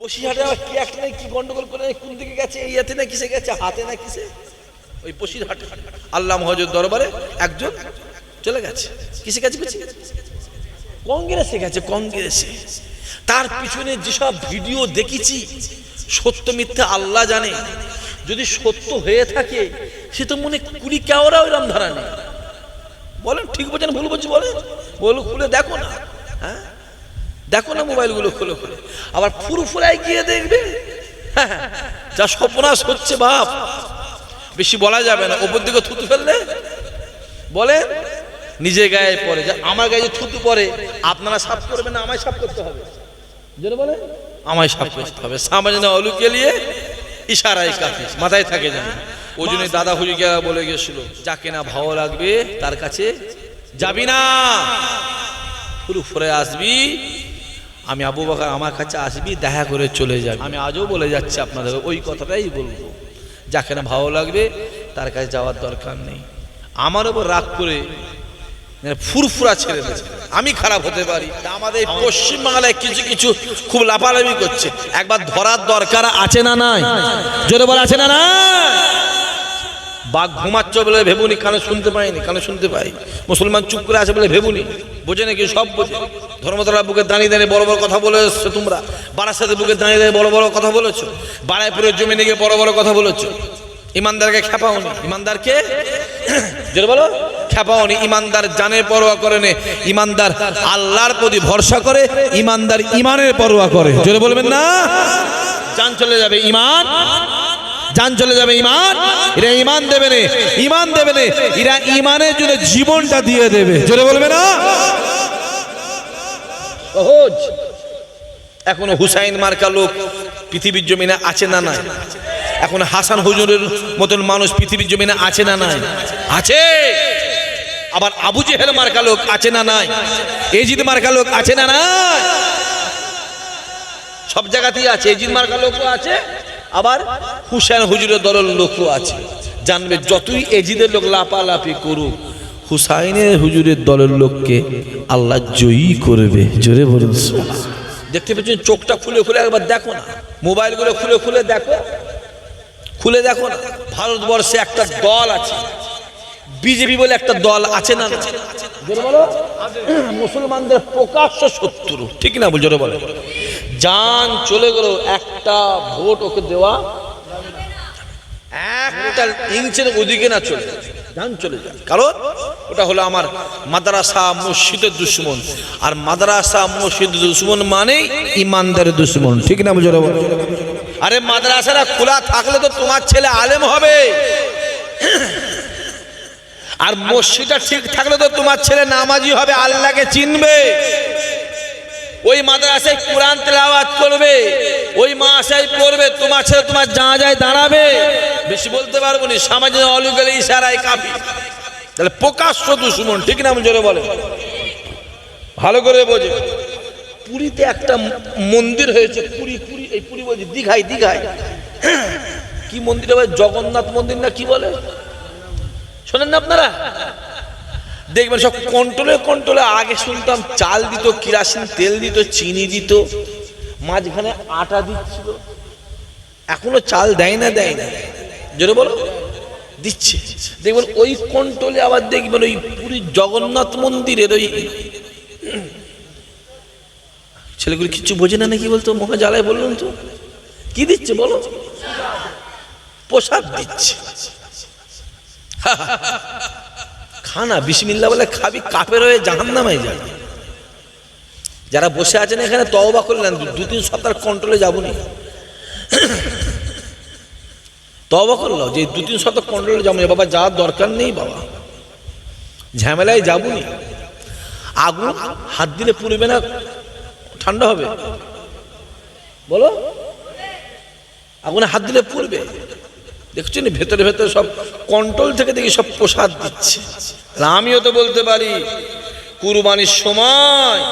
বসিরহাটে আবার কি একটা কি গন্ডগোল করে কোন দিকে গেছে? এই হাতে না কিসে গেছে? হাতে না কিসে ওই বসিরহাটে। আল্লাহ মহাজুর দরবারে একজন চলে গেছে। কিসে গেছে বুঝছি কংগ্রেসে গেছে, কংগ্রেসে। তার পিছনে যেসব ভিডিও দেখেছি, সত্য মিথ্যা আল্লাহ জানে। যদি সত্য হয়ে থাকে, সে তো মনে কুড়ি কেওরা ওইরকম ধারা নেই। বলেন, ঠিক বলছেন ভুল বলছি বলেন? বলো খুলে দেখো না হ্যাঁ? দেখো না মোবাইলগুলো খুলে। খুলে আবার ফুরফুরায় গিয়ে দেখবে। হ্যাঁ, যা সপনাশ হচ্ছে বাপ। বেশি বলা যাবে না। ওপর দিকে থুতু ফেললে? বলেন নিজে গায়ে পরে যা আমার গায়ে যে থুতু পরে আপনারা সাফ করবেন না আমায় সাফ করতে হবে। যেন বলে আমায় সাফ করতে হবে। সামনে না অলুকে নিয়ে ইশারায় কাফি মাথায় থাকে জানি ওই জন্য দাদা হুজুরা বলে গেছিল যাকে না ভালো লাগবে তার কাছে যাবি না। পুরো ফরে আসবি আমি আবু বাকার আমার কাছে আসবি, দেখা করে চলে যাবি। আমি আজও বলে যাচ্ছি আপনাদের, ওই কথাটাই বলব। যাকে না ভালো লাগবে, তার কাছে যাওয়ার দরকার নেই। আমার ওপর রাগ করে মানে ফুরফুরা ছেড়ে দেবে। আমি খারাপ হতে পারি। আমাদের পশ্চিম বাংলায় কিছু কিছু খুব লাফালাফি করছে। একবার ধরার দরকার আছে না নাই? জোরে বলে, আছে না না বাঘ ঘুমাচ্ছ বলে ভেবুনি কানে শুনতে পাইনি কানে শুনতে পাই মুসলমান চুপ করে আছে বলে ভেবুনি, বোঝে নাকি সব বোঝে। ধর্মতলা বুকে দাঁড়িয়ে দাঁড়িয়ে বড় বড় কথা বলে এসছো তোমরা। বারাসাতে বুকে দাঁড়িয়ে দাঁড়িয়ে বড় বড় কথা বলেছ। বারাইপুরের জমিনে গিয়ে বড় বড় কথা বলেছ। ইমানদারকে খেপাওনি ইমানদারকে? জোরে বলো। খেপাওনি ইমানদার জানের পরোয়া করে নে। ইমানদার আল্লাহর প্রতি ভরসা করে, ইমানদার ইমানের পরোয়া করে। জোরে বলবেন না? জান চলে যাবে ইমান। জান চলে যাবে ইমান এরা ইমান দেবে না ইমান দেবে না। এরা ইমানের জন্য জীবনটা দিয়ে দেবে। জোরে বলবে না? সহজ এখনও হুসাইন মার্কা লোক পৃথিবীর জমিনে আছে না নাই? এখন হাসান হুজুরের মতন মানুষ পৃথিবীর জমিনে আছে না নাই? আছে। আবার আবু জেহেল মার্কা লোক আছে না নাই? এজিদ মার্কা লোক আছে না নাই? সব জায়গাতেই আছে। এজিদ মার্কা লোকও আছে। আবার হুসেন হুজুরের দলের লোকও আছে। জানবে যতই এজিদের লোক লাপালাপি করুক, হুসাইনের হুজুরের দলের লোককে আল্লাহ জয়ী করবে। জোরে বলুন। দেখতে পাচ্ছেন চোখটা খুলে খুলে একবার দেখো না। মোবাইলগুলো খুলে খুলে দেখো। খুলে দেখো না। ভারতবর্ষে একটা দল আছে। বিজেপি বলে একটা দল আছে না? বলো। মুসলমানদের প্রকাশ্য শত্রু। ঠিক না বল, জোরে বলো। জান চলে গেল, একটা ভোট ওকে দেওয়া একটা ইঞ্চের ওদিকে না চলে যায়। জান চলে যায়। কারণ ওটা হলো আমার মাদ্রাসা মসজিদের দুশ্মন। আর মাদ্রাসা মসজিদ দুশ্মন মানে ইমানদারের দুশ্মন। ঠিক না বুঝলো আরে মাদ্রাসাটা খোলা থাকলে তো তোমার ছেলে আলেম হবে। আর মসজিদটা ঠিক থাকলে তো তোমার ছেলে নামাজি হবে, আল্লাহকে চিনবে। ওই মাদ্রাসায় কোরআন তেলাওয়াত করবে, ওই মাসায় পড়বে, তোমার ছেলে তোমার যা যায় দাঁড়াবে। বেশি বলতে পারব না, সামাজিক অলু গেলে ইশারায় কাফি তাহলে প্রকাশ্য দুশ্মন, ঠিক না, জোরে বলে ভালো করে বোঝে। পুরীতে একটা মন্দির হয়েছে, পুরী পুরী, এই পুরী বলছি, দীঘায় দীঘায়। কি মন্দির হবে জগন্নাথ মন্দির না কি বলে? শোনেন না আপনারা? দেখবেন সব কন্ট্রোলে কন্ট্রোলে আগে শুনতাম চাল দিত, কিরাসিন তেল দিত, চিনি দিত, মাঝখানে আটা দিচ্ছিল। এখনও চাল দেয় না দেয় না। জোরে বলো। দিচ্ছে। দেখবেন ওই কন্ট্রোলে আবার দেখবেন ওই পুরী জগন্নাথ মন্দিরের ওই ছেলেগুলি কিচ্ছু বোঝে না নাকি বলতো? মহা জ্বালায় বললাম তো। কি দিচ্ছে বলো? প্রসাদ দিচ্ছে। খানা বিসমিল্লা বলে খাবি, কাপের হয়ে জাহান নামাই যাবে। যারা বসে আছেন এখানে তওবা করলেন, দু- তিন সপ্তাহ কন্ট্রোলে যাবনি তওবা করল, যে দু তিন সপ্তাহ কন্ট্রোলে যাব বাবা, যাওয়ার দরকার নেই বাবা। ঝামেলায় যাবনি আগুন, হাত দিলে পুড়বে না, ঠান্ডা হবে। বলো? আগুনে হাত দিলে পুড়বে। দেখছেন ভেতরে ভেতরে সব কন্ট্রোল থেকে দেখি সব প্রসাদ দিচ্ছে। আমিও তো বলতে পারি, কুরবানির সময়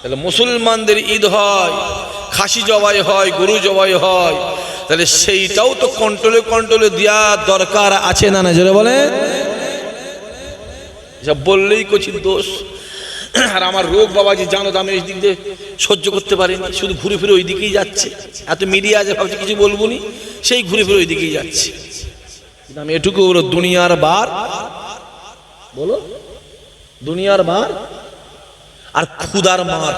তাহলে মুসলমানদের ঈদ হয়, খাসি জবাই হয়, গরু জবাই হয়, তাহলে সেইটাও তো কন্ট্রোলে কন্ট্রোলে দেওয়া দরকার আছে না না, জোরে বলে বললেই কচি দোষ। আর আমার রোগ বাবাজি জানো তো, আমি এই দিক দিয়ে সহ্য করতে পারিনি শুধু ঘুরে ফিরে ওই দিকেই যাচ্ছে। এত মিডিয়া আছে, ভাবছি কিছু বলব নি সেই ঘুরে ফিরে ওই দিকেই যাচ্ছে। আমি এটুকু বলো দুনিয়ার বার, বলো, দুনিয়ার বার আর ক্ষুদার মার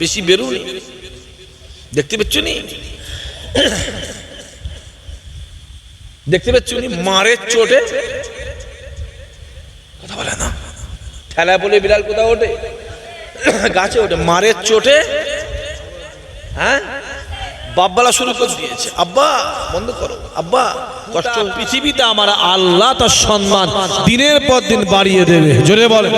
বেশি বেরোনি। দেখতে পাচ্ছ নি দেখতে পাচ্ছ নি মারের চোটে? কথা বলে না। ঠেলা বলে বিড়াল কোথাও ওঠে? গাছে ওঠে মারের চোটে হ্যাঁ? বাব্বালা শুরু করে দিয়েছে। আব্বা বন্ধ করো। আব্বা কষ্ট পৃথিবীতে আমার আল্লাহ তার সম্মান দিনের পর দিন বাড়িয়ে দেবে। জোরে বলে।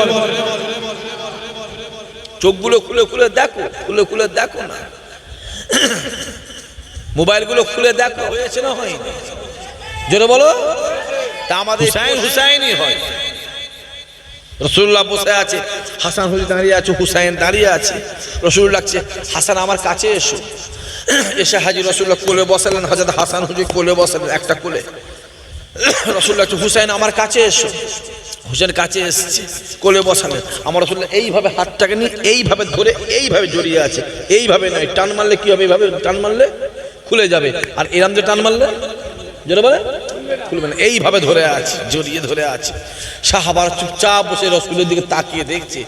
চোখগুলো খুলে খুলে দেখো খুলে খুলে দেখো না। মোবাইলগুলো খুলে দেখো হয়েছে না হয়নি? জোরে বলো। তা আমাদের হুসাইন হুসাইনই হয়। রসুল্লাহ বসে আছে, হাসান হুজি দাঁড়িয়ে আছে, হুসাইন দাঁড়িয়ে আছে। রসুল লাগছে হাসান আমার কাছে এসো। এসে হাজি রসুল্লাহ কোলে বসালেন হজরত হাসান হুজি কোলে বসালেন একটা কোলে। রসুল লাগছে হুসাইন আমার কাছে এসো। হুসেন কাছে এসছে, কোলে বসালেন। আমার রসুল্লাহ এইভাবে হাতটাকে নিয়ে, এইভাবে ধরে, এইভাবে জড়িয়ে আছে। এইভাবে নয়, টান মারলে কি হবে? এইভাবে টান মারলে খুলে যাবে। আর এরাম যে টান মারলে জোরে বলে? খুলবে না এইভাবে ধরে আছে, জড়িয়ে ধরে আছে। সাহাবার চুপচাপ বসে রসুলের দিকে তাকিয়ে দেখছে,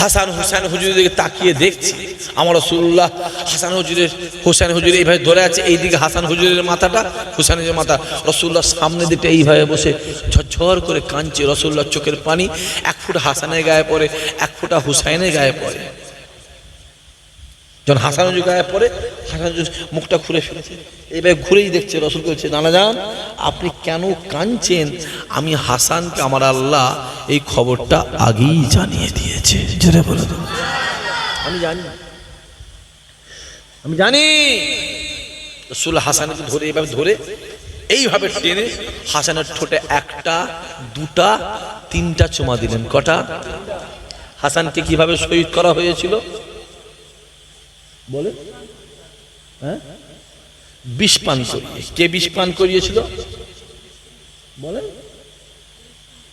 হাসান হুসাইন হুজুরের দিকে তাকিয়ে দেখছে। আমার রসুল্লাহ হাসান হুজুরের, হুসাইন হুজুর এইভাবে ধরে আছে, এইদিকে হাসান হুজুরের মাথাটা, হুসাইনের মাথা রসুল্লাহ সামনে দিকে এইভাবে বসে ঝরঝর করে কাঁদছে রসুল্লাহ চোখের পানি এক ফুট হাসানের গায়ে পড়ে, এক ফুটা হুসাইনের গায়ে পড়ে। যখন হাসান হুজুর গায়ে পরে হাসান হুজুর মুখটা ঘুরে ফেলেছে। এইভাবে ঘুরেই দেখছে রসুল বলছে নানা যান আপনি কেন কাঁদছেন? আমি হাসানকে আমার আল্লাহ এই খবরটা আগেই জানিয়ে দিয়েছে। জোরে বলে দেবো আমি জানি। আমি জানি। রসুল হাসানকে ধরে এইভাবে ধরে এইভাবে টেনে হাসানের ঠোঁটে একটা দুটা তিনটা চুমা দিলেন। কটা? হাসানকে কীভাবে শহীদ করা হয়েছিল? বলে? হ্যাঁ? বিষ পান করিয়ে। কে বিষ পান করিয়েছিল? বলে?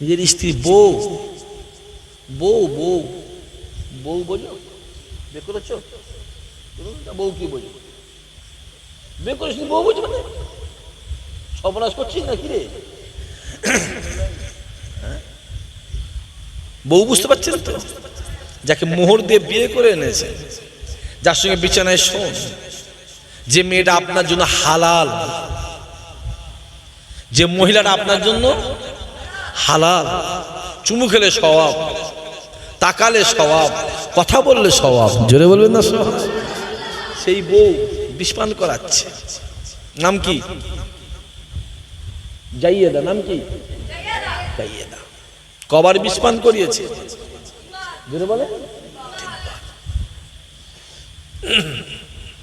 নিজের স্ত্রী বউ। বউ বউ। বউ বোঝো বে করেছ? বউ কি বোঝো বে করেছি বউ বোঝো মানে? সর্বনাশ করছিস না কি রে? হ্যাঁ? বউ বুঝতে পারছেন তো? যাকে মোহর দিয়ে বিয়ে করে এনেছে। যার সঙ্গে বিছানায় শোন। যে মেয়েটা আপনার জন্য হালাল যে মহিলাটা আপনার জন্য হালাল চুমু খেলে স্বভাব তাকালে স্বভাব কথা বললে স্বভাব। জোরে বলবেন না স্বভাব। সেই বউ বিষপান করাচ্ছে। নাম কি? যাইয়েদা নাম কি? যাইয়েদা কবার বিষপান করিয়েছে। জোরে বলে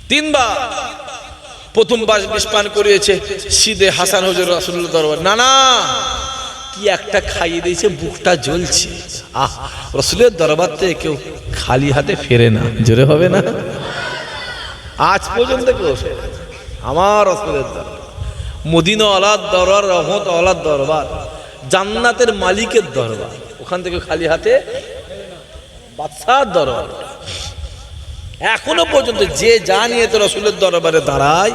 তিনবার প্রথমবার বিষ পান করিয়েছে সিদে হাসান হজর রাসুল্লাহ দরবার। না না কি একটা খাইয়ে দিয়েছে, বুকটা জ্বলছে। আহ, রসুলের দরবার থেকে কেউ খালি হাতে ফেরে না। জোরে হবে না? আজ পর্যন্ত কেউ আমার রসুলের দরবার। মদিনা আলাদ দরবার রহমত আলাদ দরবার, জান্নাতের মালিকের দরবার। ওখান থেকে খালি হাতে বাদশাহ দরবার। এখনও পর্যন্ত যে যা নিয়ে তো রসুলের দরবারে দাঁড়ায়,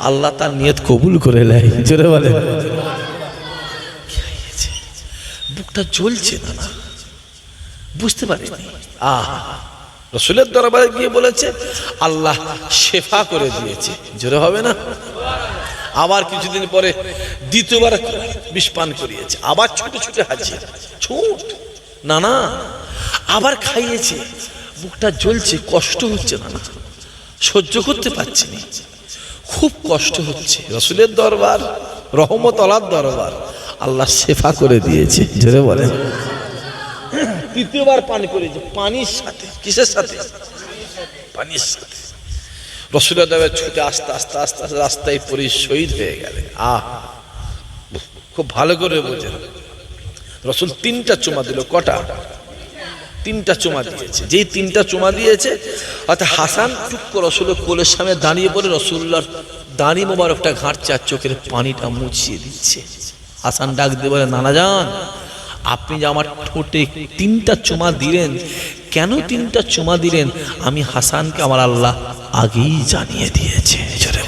আল্লাহ তার নিয়ত কবুল করে নেয়। জোরে বলে বুকটা না না? বুঝতে পারিনি। আহ, রসুলের দরবারে গিয়ে বলেছে, আল্লাহ শেফা করে দিয়েছে। জোরে হবে না? আবার কিছুদিন পরে দ্বিতীয়বার বিষ পান করিয়েছে। আবার ছুটে ছুটে হাজির। ছুট। না না। আবার খাইয়েছে। বুকটা জ্বলছে, কষ্ট হচ্ছে না সহ্য করতে পারছি না। খুব কষ্ট হচ্ছে। রসুলের দরবার, রহমত আলার দরবার, আল্লাহ শেফা করে দিয়েছে, জোরে বলে। তৃতীয়বার পান করেছে, পানির সাথে, কিসের সাথে? পানির সাথে। রসুলের দরবার ছুটে আস্তে আস্তে আস্তে আস্তে রাস্তায় পরি শহীদ হয়ে গেলেন। আহ! খুব ভালো করে বোঝেন। রসুল তিনটা চুমা দিল, কটা? তিনটা চুমা দিয়েছে। যেই তিনটা চুমা দিয়েছে অর্থাৎ হাসান টুক করে রসুলের কোলের সামনে দাঁড়িয়ে পড়ে রসুল্লার দাঁড়ি মোবারকটা ঘাঁটছে আর চোখের পানিটা মুছিয়ে দিচ্ছে। হাসান ডাক দিয়ে বলে নানা যান আপনি যে আমার ঠোঁটে তিনটা চুমা দিলেন কেন তিনটা চুমা দিলেন? আমি হাসানকে আমার আল্লাহ আগেই জানিয়ে দিয়েছে। জোরে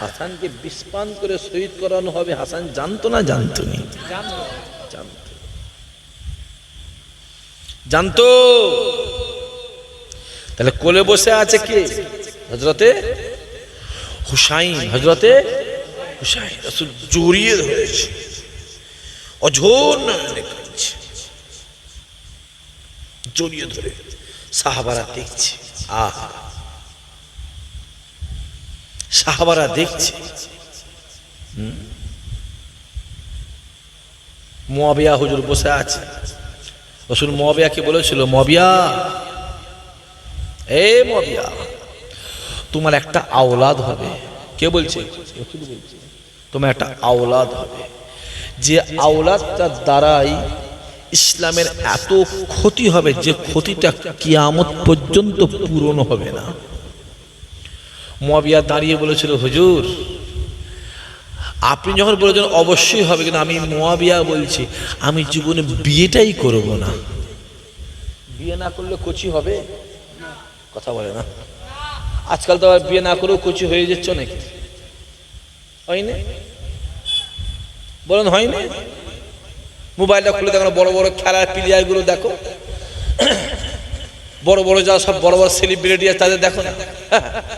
হাসানকে বিস্পান করে শহীদ করানো হবে হাসান জানতো না জানতো নি? জানতো। জানতো? তাহলে কোলে বসে আছে কে? হজরতে হুসাইন হজরতে হুসাইন, রসুল জড়িয়ে ধরেছে। অঝোর নয়নে জড়িয়ে ধরে সাহাবারা দেখছে। আহা। সাহাবারা দেখছে। মুয়াবিয়া হুজুর বসে আছে। রসুল মবিয়াকে বলেছিল? মবিয়া এ মবিয়া তোমার একটা আওলাদ হবে। কে বলছে? তোমার একটা আওলাদ হবে। যে আওলাদটার দ্বারাই ইসলামের এত ক্ষতি হবে যে ক্ষতিটা কিয়ামত পর্যন্ত পূরণ হবে না। মবিয়া দাঁড়িয়ে বলেছিল, হুজুর আপনি যখন বলেছেন অবশ্যই হবে, কিন্তু আমি মোয়াবিয়া বলছি, আমি জীবনে বিয়েটাই করব না। বিয়ে না করলে কচি হবে? কথা বলে না। আজকাল তো আবার বিয়ে না করেও কচি হয়ে যাচ্ছে নাকি? হয়নি? বলেন, হয়নি? মোবাইলটা খুলে দেখো বড় বড় খেলার প্লেয়ারগুলো দেখো। বড় বড় যা সব বড় বড় সেলিব্রিটি আছে, তাদের দেখো না।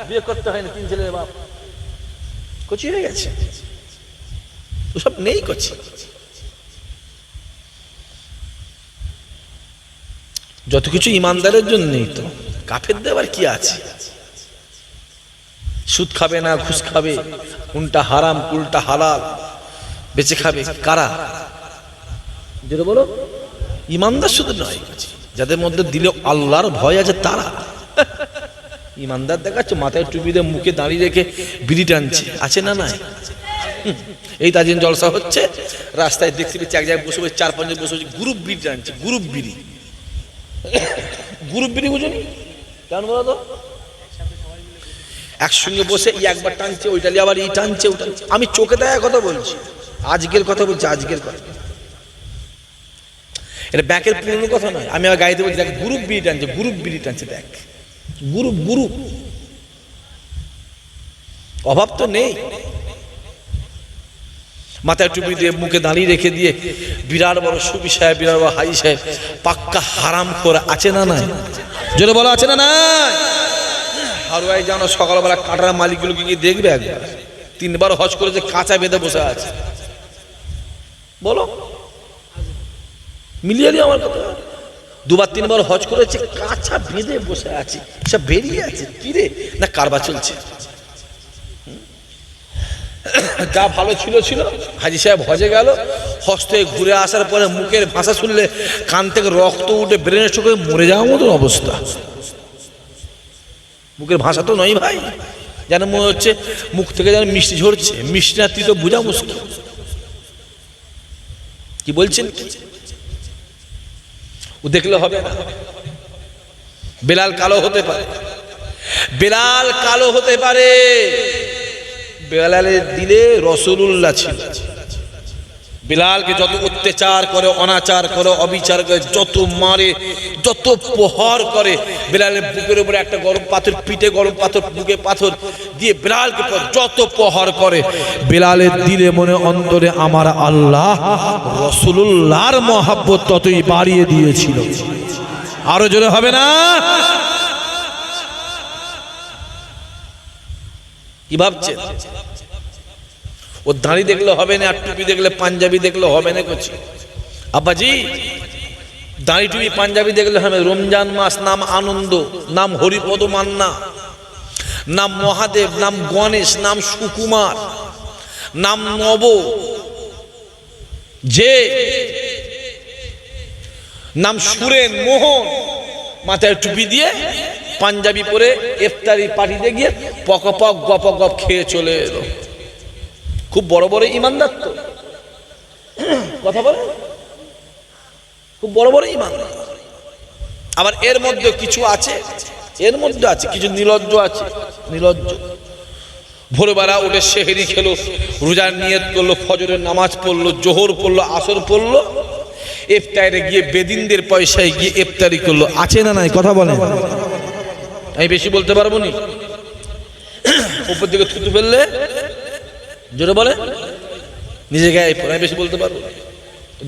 বিয়ে করতে হয় না তিন ছেলের বাপ। কচি হয়ে গেছে। ওসব নেই করছে যত কিছু ইমানদারের জন্যই তো কাফের দেবার কি আছে? সুদ খাবে না, ঘুষ খাবে, কোনটা হারাম, কোনটা হালাল, বেঁচে খাবে কারা? যেটা বলো, ইমানদার শুধু নয়, যাদের মধ্যে দিলে আল্লাহর ভয় আছে তারা। ইমানদার দেখাচ্ছে, মাথায় টুপি দিয়ে মুখে দাঁড়িয়ে রেখে বিড়ি টানছে, আছে না নাই? এই তাজিন জলসা হচ্ছে, রাস্তায় দেখতে পেয়েছি এক জায়গায় বসে বসে, চার পাঁচজন বসে বসে গ্রুপ বিড়ি টানছে গ্রুপ বিড়ি গ্রুপ বিড়ি বুঝুনি? বলো তো? একসঙ্গে বসে ই একবার টানছে, ওইটা আবার ই টানছে, ওটা আমি চোখে দেখা কথা বলছি, আজকের কথা বলছি, আজকের কথা। এটা ব্যাকের পুরনো কথা নয়, আমি আমার গাড়িতে বলছি, দেখ গ্রুপ বিড়ি টানছে গ্রুপ বিড়ি টানছে, দেখ। গ্রুপ গ্রুপ অভাব তো নেই। মাথায় টুপি দিয়ে মুখে দাঁড়িয়ে রেখে দিয়ে, বিরাট বড় সুবি সাহেব, বিরাট বড় হাই সাহেব, পাক্কা হারাম করে আছে না নাই? জোরে বলা, আছে না নাই? হারুয়াই জানো, সকালবেলা কাটার মালিকগুলোকে গিয়ে দেখবে একবার। তিনবার হজ করেছে কাঁচা বেঁধে বসে আছে। বলো। মিলিয়ে নিও আমার কথা। দুবার তিনবার হজ করেছে, কাঁচা বেঁধে বসে আছে। সব বেরিয়ে আছে। ফিরে না কারবা চলছে। যা ভালো ছিল ছিল। হাজি সাহেব হজে গেল। হস্ত ঘুরে আসার পরে মুখের ভাষা শুনলে কান থেকে রক্ত উঠে ব্রেনের চোখে মরে যাওয়ার মতন অবস্থা। মুখের ভাষা তো নয় ভাই। যেন মনে হচ্ছে মুখ থেকে যেন মিষ্টি ঝরছে। মিষ্টি না তুই তো বোঝা মুশকিল। কি বলছেন ও দেখলে হবে না। বেলাল কালো হতে পারে। বেলাল কালো হতে পারে। বেলালের দিলে রসুল্লাহ ছিল। বিলালকে যত অত্যাচার করে, অনাচার করে, অবিচার করে, যত মারে, যত প্রহার করে, বিলালের বুকের উপরে একটা গরম পাথর, পিঠে গরম পাথর, বুকে পাথর দিয়ে বিলালকে যত প্রহর করে, বেলালের দিলে মনে অন্তরে আমার আল্লাহ রসুল্লাহর মহাব্বত ততই বাড়িয়ে দিয়েছিল। আরও জোরে হবে না? কি ভাবছেন ও দাঁড়ি দেখলে হবে না, আর টুপি দেখলে পাঞ্জাবি দেখলে হবে না করছি আব্বাজি, দাঁড়ি টুপি পাঞ্জাবি দেখলে হবে রমজান মাস, নাম আনন্দ, নাম হরিপদ মান্না, নাম মহাদেব, নাম গণেশ, নাম সুকুমার, নাম নব। যে, নাম সুরেন, মোহন, মাথায় টুপি দিয়ে পাঞ্জাবি পরে ইফতারি পার্টিতে গিয়ে পক পক, গপ গপ খেয়ে চলে এলো। খুব বড় বড় ইমানদার তো। কথা বলে? খুব বড় বড় ইমানদার। আবার এর মধ্যে কিছু আছে, এর মধ্যে আছে, কিছু নির্লজ্জ আছে নির্লজ্জ ভোরবেলা উঠে সেহেরি খেলো, রোজার নিয়ত করল, ফজরের নামাজ পড়ল, জোহর পড়ল, আসর পড়ল, ইফতারে গিয়ে বেদিনদের পয়সায় গিয়ে ইফতারি করল। আছে না নাই? কথা বলেন। আমি বেশি বলতে পারব নি? উপর দিকে থুতু ফেললে জোরে বলে, নিজে গায়ে আমি বেশি বলতে পারব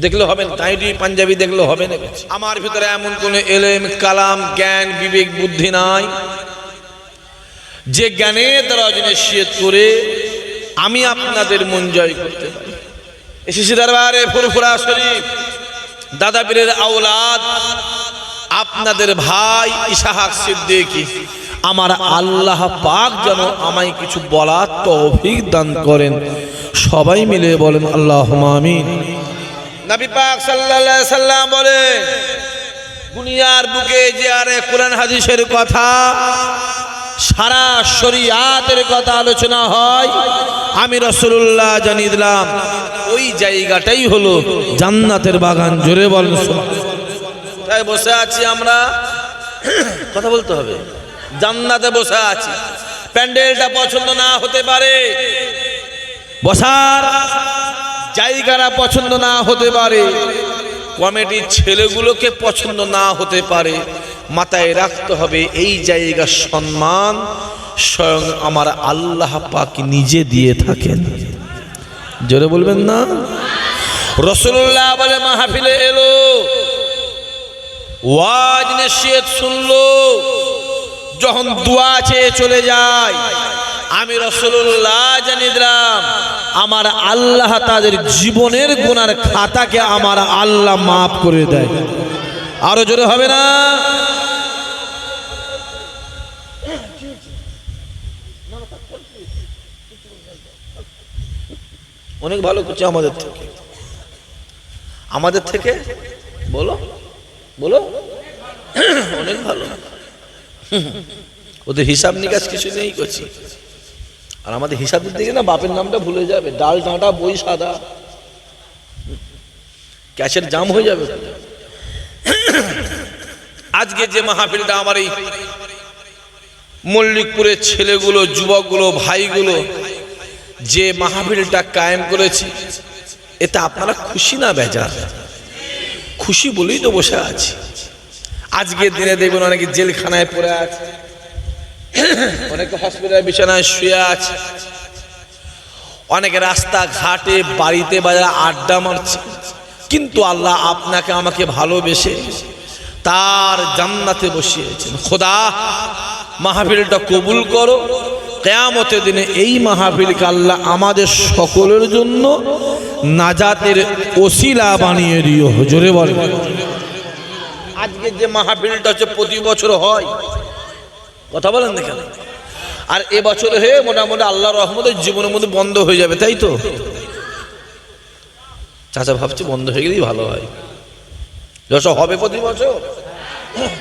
দেখলে হবে না টাইটি পাঞ্জাবি দেখলে হবে না আমার ভিতরে এমন কোন এলেম, কালাম, জ্ঞান, বিবেক, বুদ্ধি নাই। যে জ্ঞানের দ্বারা অজনেশিয়ত করে, আমি আপনাদের মন জয় করতে পারি। এসেছি দরবারে ফুরফুরা শরীফ, দাদা পীরের আওলাদ। আপনাদের ভাই ইসাহাক সিদ্দিকী, আমার আল্লাহ পাক যেন আমায় কিছু বলার তৌফিক দান করেন। সবাই মিলে বলেন আল্লাহ আমিন। নবী পাক সাল্লাল্লাহু সাল্লাম বলে দুনিয়ার বুকে যে আরে কোরআন হাদিসের কথা, সারা শরিয়াতের কথা আলোচনা হয়, আমি রসুল্লাহ জানিয়ে দিলাম, ওই জায়গাটাই হলো জান্নাতের বাগান। জোরে বলেন তাই বসে আছি আমরা? কথা বলতে হবে। জান্নাতে বসে আছি। প্যান্ডেলটা পছন্দ না হতে পারে। বসার জায়গাটা পছন্দ না হতে পারে। কমেডির ছেলেগুলোকে পছন্দ না হতে পারে। মাথায় রাখতে হবে এই জায়গার সম্মান স্বয়ং আমার আল্লাহ পাক নিজে দিয়ে থাকেন। জোরে বলবেন না? রসুল্লাহ বলে মাহফিলে এলো। ওয়াজ নসিহত শুনলো। যখন দোয়া চেয়ে চলে যায়, আমি রসুল্লাহ জানিয়ে আমার আল্লাহ তাদের জীবনের গুনার খাতাকে আমার আল্লাহ মাফ করে দেয়। আরও জোরে হবে না? অনেক ভালো করছে আমাদের থেকে। আমাদের থেকে? বলো। বলো? অনেক ভালো। ওদের হিসাব নিকাশ কিছু নেই করছি আর আমাদের হিসাবের দিকে না বাপের নামটা ভুলে যাবে। ডাল, ডাঁটা, বই, সাদা। ক্যাশের জাম হয়ে যাবে। আজকে যে মাহফিলটা আমার এই মল্লিকপুরের ছেলেগুলো, যুবকগুলো, ভাইগুলো যে মাহফিলটা কায়েম করেছি, এতে আপনারা খুশি না, বেজার? খুশি বলেই তো বসে আছি। আজকের দিনে দেখবেন অনেকে জেলখানায় পড়ে আছে, অনেকে হসপিটাল বিছানায় শুয়ে আছে, অনেকে রাস্তা ঘাটে বাড়িতে বাজারে আড্ডা মারছে। কিন্তু আল্লাহ আপনাকে আমাকে ভালোবেসে তার জান্নাতে বসিয়েছেন। খোদা, মাহফিলটা কবুল করো। কেয়ামতের দিনে এই মাহফিলকে আল্লাহ আমাদের সকলের জন্য নাজাতের ওসিলা বানিয়ে দিও। জোরে বলে আজকে যে মাহফিলটা হচ্ছে প্রতি বছর হয়, কথা বলেন দেখেন। আর এ বছর হয়ে মোটামুটি আল্লাহ রহমতের জীবনের মধ্যে বন্ধ হয়ে যাবে, তাই তো? চাচা ভাবছে বন্ধ হয়ে গেলেই ভালো হয়। যশ হবে প্রতি বছর?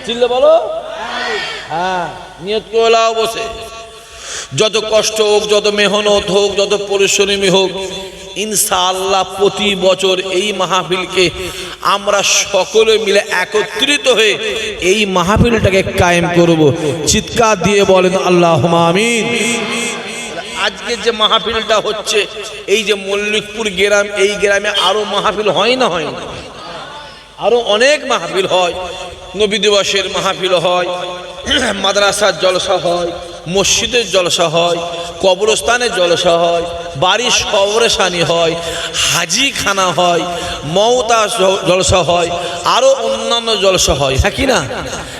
চিল্লে বলো। হ্যাঁ নিয়ত করে বসে। যত কষ্ট হোক, যত মেহনত হোক, যত পরিশ্রমী হোক, ইনশাআল্লাহ প্রতি বছর এই মাহফিলকে আমরা সকলে মিলে একত্রিত হয়ে এই মাহফিলটাকে কায়েম করব। চিৎকার দিয়ে বলেন আল্লাহ আমিন। আজকে যে মাহফিলটা হচ্ছে, এই যে মল্লিকপুর গ্রাম, এই গ্রামে আরও মাহফিল হয় না হয়? না আরও অনেক মাহফিল হয়। নবী দিবসের মাহফিল হয়, মাদ্রাসার জলসা হয় মসজিদের জলসা হয়, কবরস্থানের জলসা হয়, বাড়ির সবরেশানি হয় হাজি খানা হয় মমতা জলসা হয় আরও অন্যান্য জলসা হয় হ্যাঁ কি না?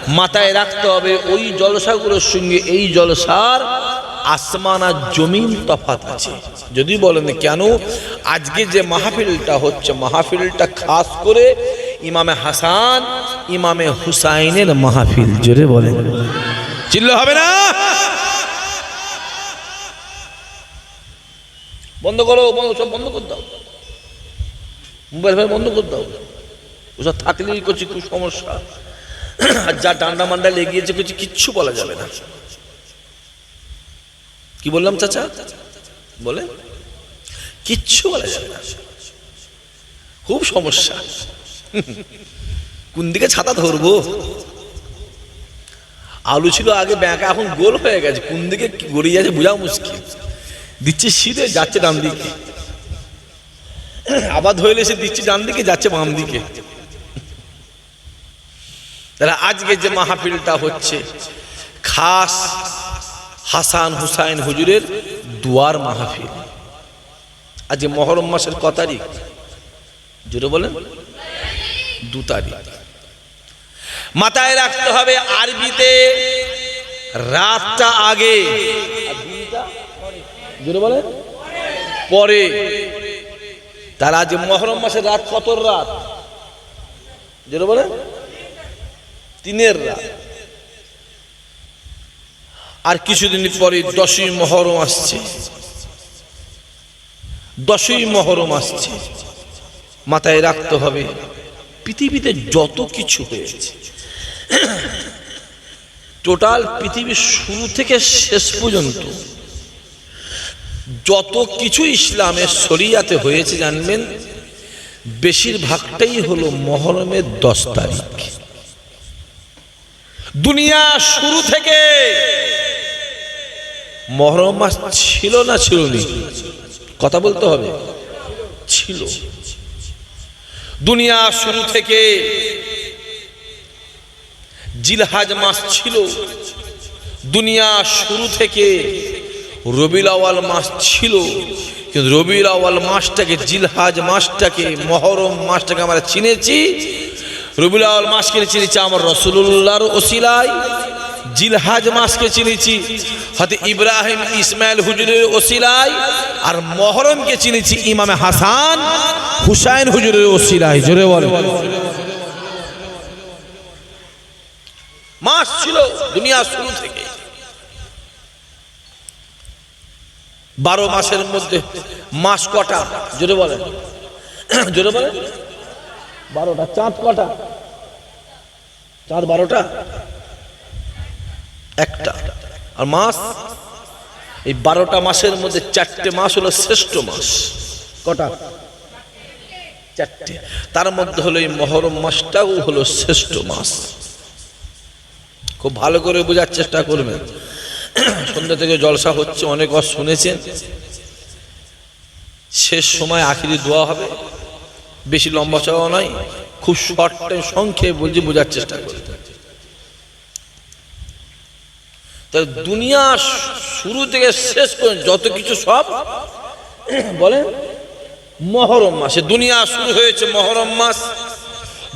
মাথায় রাখতে হবে ওই জলসাগুলোর সঙ্গে এই জলসার আসমান আর জমিন তফাত আছে। যদি বলেন কেন? আজকে যে মাহফিলটা হচ্ছে, মাহফিলটা খাস করে ইমামে হাসান, ইমামে হুসাইনের মাহফিল, জোরে বলেন। চিল্ল হবে না। বন্ধ করো সব বন্ধ করে দাও। মোবাইল ফোন বন্ধ করে দাও। ওসব থাকলেই করছি, খুব সমস্যা। আর যা ডান্ডা মান্ডা লেগিয়েছে কিছু কিচ্ছু বলা যাবে না। কি বললাম চাচা? বলে, কিচ্ছু বলা যাবে না। খুব সমস্যা। কোন দিকে ছাতা ধরবো? আলু ছিল আগে ব্যাঁকা এখন গোল হয়ে গেছে। কোন দিকে গড়িয়ে যাচ্ছে বোঝা মুশকিল। দিচ্ছে সিধে, যাচ্ছে ডান দিকে। আবার ধরলে সে দিচ্ছে ডান দিকে, যাচ্ছে বাম দিকে। তাহলে আজকে যে মাহফিলটা হচ্ছে, খাস হাসান হুসাইন হুজুরের দুয়ার মাহফিল। আজকে মহরম মাসের ক তারিখ? জোরে বলেন। দু তারিখ। মাথায় রাখতে হবে আরবিতে। রাতটা আগে। পরে। তারা আজ মহরম মাসের রাত কত রাত? জোরে বলেন। তিনের রাত। আর কিছুদিন পরে দশই মহরম আসছে। দশই মহরম আসছে। মাথায় রাখতে হবে পৃথিবীতে যত কিছু হয়েছে টোটাল পৃথিবীর শুরু থেকে শেষ পর্যন্ত যত কিছু ইসলামের শরিয়াতে হয়েছে জানবেন, বেশিরভাগটাই হলো মহরমের দশ তারিখ। দুনিয়া শুরু থেকে মহরম মাস ছিল না ছিল কথা বলতে হবে? ছিল। দুনিয়া শুরু থেকে জিলহাজ মাস ছিল। দুনিয়া শুরু থেকে রবিউল আওয়াল মাস ছিল। কিন্তু রবিউল আওয়াল মাসটাকে, জিলহাজ মাসটাকে, মহরম মাসটাকে আমরা চিনেছি। রবিউল আওয়াল মাসকে চিনেছি আমার রসুল্লাহর ওসিলায়। জিলহাজ মাসকে চিনেছি হতে ইব্রাহিম ইসমাইল হুজুরের ওসিলায়। আর মহরমকে চিনেছি ইমামে হাসান হুসাইন হুজুরের ওসিলায়। জোরে বলে মাস ছিল দুনিয়া শুরু থেকে। বারো মাসের মধ্যে মাস কটা? জোরে বলেন। জোরে বলেন। বারোটা, চাঁদ কটা? চাঁদ বারোটা? একটা। আর মাস? এই বারোটা মাসের মধ্যে চারটে মাস হলো শ্রেষ্ঠ মাস। কটা? চারটে। তার মধ্যে হলো এই মহরম মাসটাও হলো শ্রেষ্ঠ মাস। খুব ভালো করে বোঝার চেষ্টা করবেন। সন্ধ্যা থেকে জলসা হচ্ছে, অনেক বার শুনেছেন। শেষ সময় আখিরি দোয়া হবে। বেশি লম্বা চওয়া নয়, খুব শর্ট টাইম সংক্ষেপে বলছি, বোঝার চেষ্টা করতে তাহলে দুনিয়া শুরু থেকে শেষ পর্যন্ত যত কিছু সব, বলেন, মহরম মাসে। দুনিয়া শুরু হয়েছে মহরম মাস,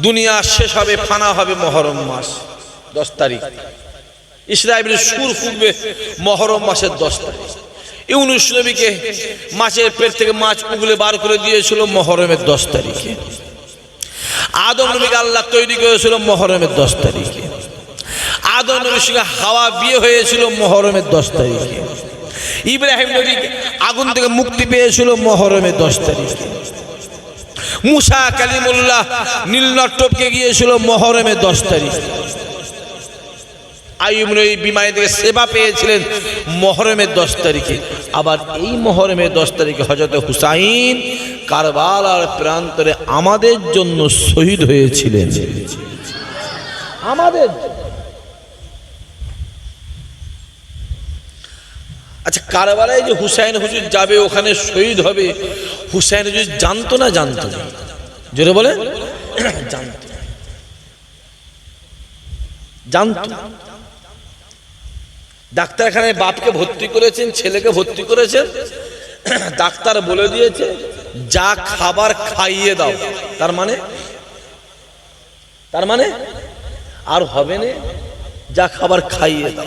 দুনিয়া শেষ হবে, ফানা হবে মহরম মাস। দশ তারিখ। ইসরায়েলের সুর ফুটবে মহরম মাসের দশ তারিখ। ইউনুস নবীকে মাছের পেট থেকে মাছ উগলে বার করে দিয়েছিল মহরমের দশ তারিখে। আদম নবীকে আল্লাহ তৈরি করেছিল মহরমের দশ তারিখে। আদম নবীর সঙ্গে হাওয়া বিয়ে হয়েছিল মহরমের দশ তারিখে। ইব্রাহিম নবী আগুন থেকে মুক্তি পেয়েছিল মহরমের দশ তারিখে। মুসা কালিমুল্লাহ নীলনট্টপকে গিয়েছিল মহরমের দশ তারিখে। আইব নবী বিমানে থেকে সেবা পেয়েছিলেন মহরমের দশ তারিখে। আবার এই মহরমের দশ তারিখে হজরত হুসাইন কারবালার প্রান্তরে আমাদের জন্য শহীদ হয়েছিলেন। আমাদের আচ্ছা কারবালায় যে হুসাইন হুজুর যাবে, ওখানে শহীদ হবে, হুসাইন হুজুর জানতো না জানতো? না জোরে বলে জানতো। জানতো। ডাক্তারখানায় বাপকে ভর্তি করেছেন, ছেলেকে ভর্তি করেছেন। ডাক্তার বলে দিয়েছে, যা খাবার খাইয়ে দাও। তার মানে? তার মানে? আর হবে না, যা খাবার খাইয়ে দাও।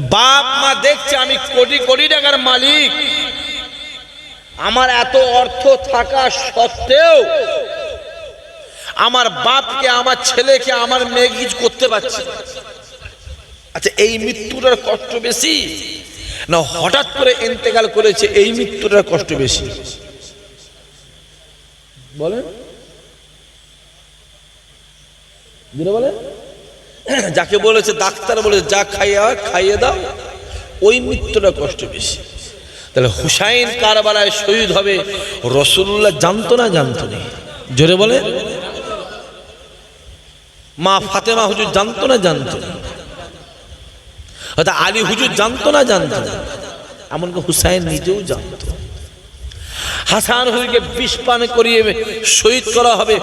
বাপ মা দেখছে, আমি কোটি কোটি টাকার মালিক। আমার এত অর্থ থাকা সত্ত্বেও আমার বাপকে, আমার ছেলেকে, আমার মেয়ে কিছু করতে পারছে। আচ্ছা এই মৃত্যুটার কষ্ট বেশি? না, হঠাৎ করে ইন্তেকাল করেছে, এই মৃত্যুটার কষ্ট বেশি? বলেন। যাকে বলেছে ডাক্তার বলেছে, যা খাইয়ে খাইয়ে দাও। ওই মৃত্যুটা কষ্ট বেশি। তাহলে হুসাইন কারবালায় শহীদ হবে, রসুল্লাহ জানতো না জানতো না? জোরে বলে মা ফাতেমা হুজুর জানতো না জানতো না? হয়তো আলী হুজুর জানতো না জানতো এমনকি হুসাইন নিজেও জানতো। হাসান হুজুরকে বিষ পান করিয়ে শহীদ করা হবে,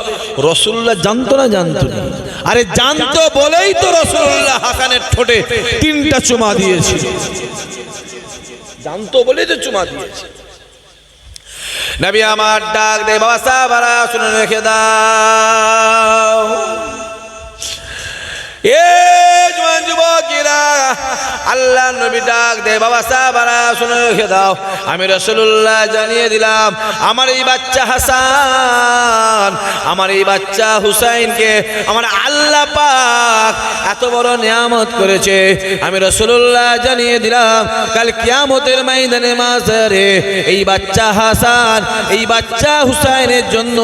রসুল্লাহ জানতো না জানতো আরে জানতো বলেই তো রসুল্লাহ হাসানের ঠোঁটে তিনটা চুমা দিয়েছিল। জানতো বলেই তো চুমা দিয়েছে। নবী আমার ডাক দে, বাবা সাহাবারা শুনে রেখে দাও। এ আল্লাহ নবী ডাক দে, বাবা সাহাবারা শুনে রেখে দাও। আমি রসুল্লাহ জানিয়ে দিলাম, আমার এই বাচ্চা হাসান, আমার এই বাচ্চা হুসাইনকে আমার আল্লাহ পাক এত বড় নিয়ামত করেছে। আমি রসুল্লাহ জানিয়ে দিলাম, কাল কিয়ামতের ময়দানে মাঝারে এই বাচ্চা হাসান, এই বাচ্চা হুসাইনের জন্য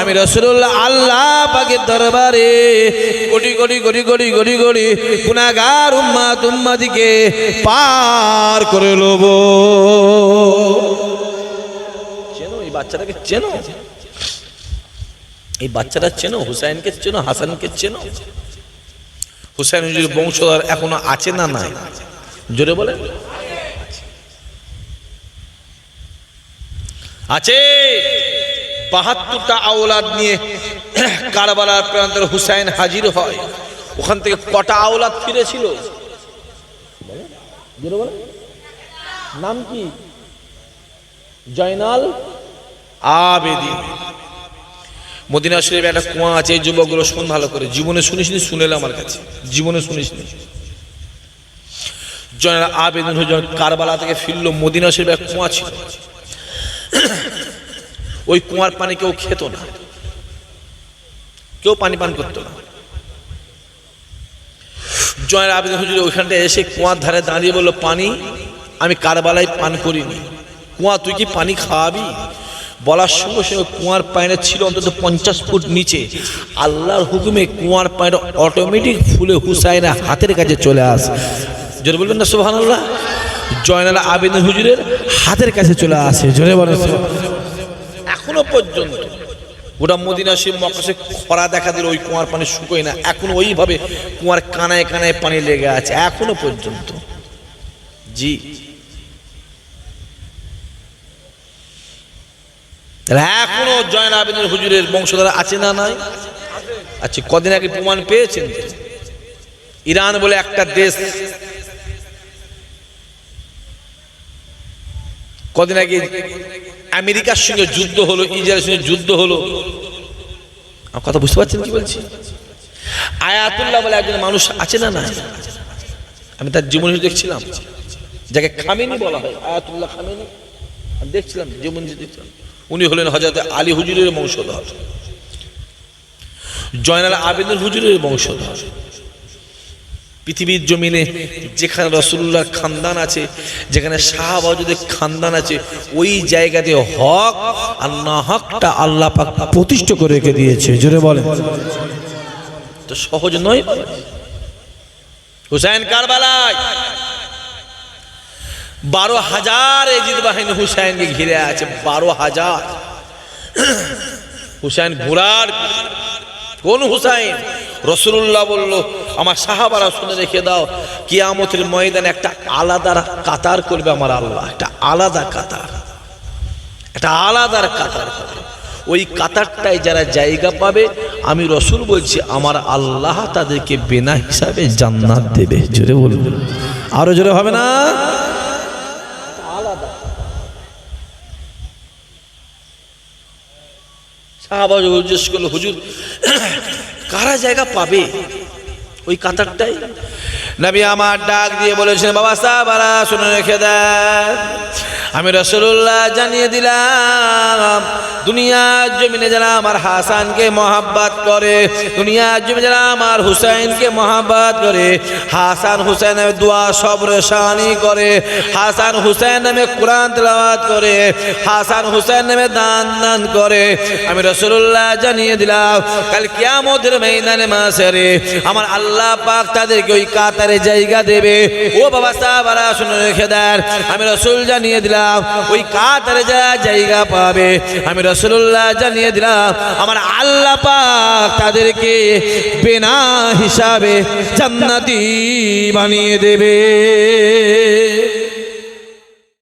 আমি রসুল্লাহ আল্লাহ পাকের দরবারে কোটি কোটি কোটি কোটি কোটি কোটি গুনাগার তুম্মাদিকে পার করে লব। চেনো, এই বাচ্চাটাকে চেনো? এই বাচ্চাটা চেনো? হুসাইনকে চেনো? হাসানকে চেনো? হুসাইন হুজুর বংশধর এখনও আছে না নাই? জোরে বলে আছে। বাহাত্তরটা আওলাদ নিয়ে কারবালার প্রান্তরে হুসাইন হাজির হয়। ওখান থেকে কটা আওলাদ ফিরেছিল? নাম কি? জয়নাল আবেদিন মদিনা শরীফ একটা কুয়া আছে, এই যুবকগুলো শুন ভালো করে। জীবনে শুনিস নি শুনেলে আমার কাছে। জীবনে শুনিস নি জয়নাল আবেদিন হুজুর কারবালা থেকে ফিরলো, মদিনা শরীফ একটা কুয়া ছিল। ওই কুয়ার পানি কেউ খেত না। কেউ পানি পান করতো না। জয়ের আবেদন হুজুর ওইখানটা এসে কুয়ার ধারে দাঁড়িয়ে বলল, পানি? আমি কারবালায় পান করিনি। কুয়া, তুই কি পানি খাওয়াবি? বলার সঙ্গে সঙ্গে কুয়ার পায়নে ছিল অন্তত পঞ্চাশ ফুট নিচে। আল্লাহর হুকুমে কুয়ার পায়নে অটোমেটিক ফুলে হুসাইনা হাতের কাছে চলে আসে। জোরে বলবেন না সোহান আল্লাহ জয়নাল আবেদন হুজুরের হাতের কাছে চলে আসে। জোরে বলে এখনও পর্যন্ত গোটা মদিনা শিব মকাশে খরা দেখা দিল, ওই কুয়ার পানি শুকোয় না। এখন ওইভাবে কুয়ার কানায় কানায় পানি লেগে আছে, এখনও পর্যন্ত। জি। এখনও জয়ন আবেদন হুজুরের বংশধারা আছে না নাই? আচ্ছা কদিন আগে প্রমাণ পেয়েছেন? ইরান বলে একটা দেশ। কদিন আগে আমেরিকার সঙ্গে যুদ্ধ হলো, ইসরায়েলের সঙ্গে যুদ্ধ হলো। আমার কথা বুঝতে পারছেন কি বলছি? আয়াতুল্লাহ বলে একজন মানুষ আছে না না আমি তার জীবনী দেখছিলাম, যাকে খামেনি বলা হয়, আয়াতুল্লাহ খামেনি। দেখছিলাম, জীবনী দেখছিলাম। উনি হলেন হজরত আলী হুজুরের বংশধর, জয়নাল আবেদুল হুজুরের বংশধর। পৃথিবীর জমিনে যেখানে রসুল্লাহর খানদান আছে, যেখানে শাহবাজুদের খানদান আছে, ওই জায়গাতে হক আর না হকটা আল্লাহ পাক প্রতিষ্ঠ করে রেখে দিয়েছে। জোরে বলে তো সহজ নয়। হুসাইন কারবালায় বারো হাজার এজিদ বাহিনী হুসাইনকে ঘিরে আছে, বারো হাজার। হুসাইন ঘোড়ার কোন হুসাইন? রসুল্লাহ বলল আমার সাহাবারা শুনে রেখে দাও, কিয়ামতের ময়দানে একটা আলাদা কাতার করবে আমার আল্লাহ, একটা আলাদা কাতার। একটা আলাদার কাতার ওই কাতারটায় যারা জায়গা পাবে, আমি রসুল বলছি, আমার আল্লাহ তাদেরকে বিনা হিসাবে জান্নাত দেবে। জোরে বলবেন আরও জোরে হবে না? সাহাবাজ জিজ্ঞেস করল, হুজুর, কারা জায়গা পাবে? ওই কাতারটাই। নবী আমার ডাক দিয়ে বলেছেন বাবা সাহাবারা শুনে রেখে দেন। আমি রসুল্লাহ জানিয়ে দিলাম, দুনিয়ার জমিনে যারা আমার হাসানকে মহাব্বাত করে, দুনিয়ার জমিনে যারা আমার হুসাইনকে মহাব্বাত করে, হাসান হুসাইন নামে দোয়া সবর শানি করে, হাসান হুসাইন নামে কোরআন তেলাওয়াত করে, হাসান হুসাইন নামে দান দান করে, আমি রসুল্লাহ জানিয়ে দিলাম, কাল কিয়ামতের ময়দানে মাসেরে আমার আল্লাহ পাক তাদেরকে ওই কাতারে জায়গা দেবে। ও বাবা সাহাবারা শুনে রেখে দেন আমি রসুল জানিয়ে দিলাম, ওই কাতারে যা জায়গা পাবে? আমি রসুল্লাহ জানিয়ে দিলাম, আমার আল্লাহ পাক তাদেরকে বেনা হিসাবে জান্নাতি বানিয়ে দেবে।